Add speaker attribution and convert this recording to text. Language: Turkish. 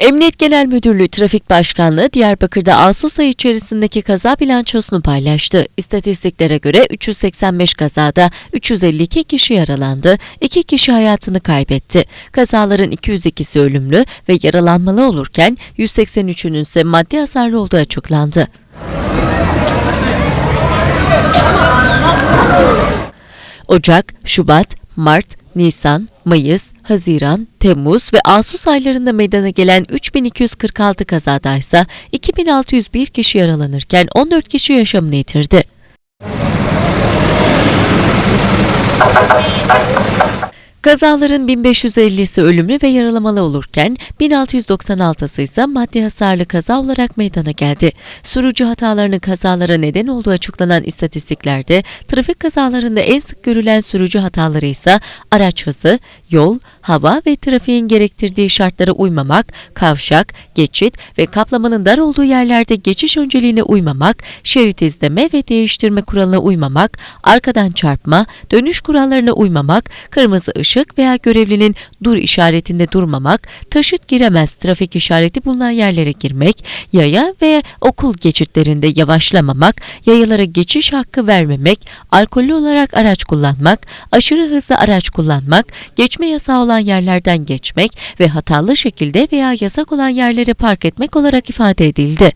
Speaker 1: Emniyet Genel Müdürlüğü Trafik Başkanlığı Diyarbakır'da Ağustos ayı içerisindeki kaza bilançosunu paylaştı. İstatistiklere göre 385 kazada 352 kişi yaralandı, 2 kişi hayatını kaybetti. Kazaların 202'si ölümlü ve yaralanmalı olurken 183'ünün ise maddi hasarlı olduğu açıklandı. Ocak, Şubat, Mart, Nisan, Mayıs, Haziran, Temmuz ve Ağustos aylarında meydana gelen 3246 kazadaysa 2601 kişi yaralanırken 14 kişi yaşamını yitirdi. Kazaların 1550'si ölümlü ve yaralamalı olurken 1696'sı ise maddi hasarlı kaza olarak meydana geldi. Sürücü hatalarının kazalara neden olduğu açıklanan istatistiklerde trafik kazalarında en sık görülen sürücü hataları ise araç hızı, yol, hava ve trafiğin gerektirdiği şartlara uymamak, kavşak, geçit ve kaplamanın dar olduğu yerlerde geçiş önceliğine uymamak, şerit izleme ve değiştirme kuralına uymamak, arkadan çarpma, dönüş kurallarına uymamak, kırmızı ışık veya görevlinin dur işaretinde durmamak, taşıt giremez trafik işareti bulunan yerlere girmek, yaya ve okul geçitlerinde yavaşlamamak, yayalara geçiş hakkı vermemek, alkollü olarak araç kullanmak, aşırı hızlı araç kullanmak, geçme yasağı olan yerlerden geçmek ve hatalı şekilde veya yasak olan yerlere park etmek olarak ifade edildi.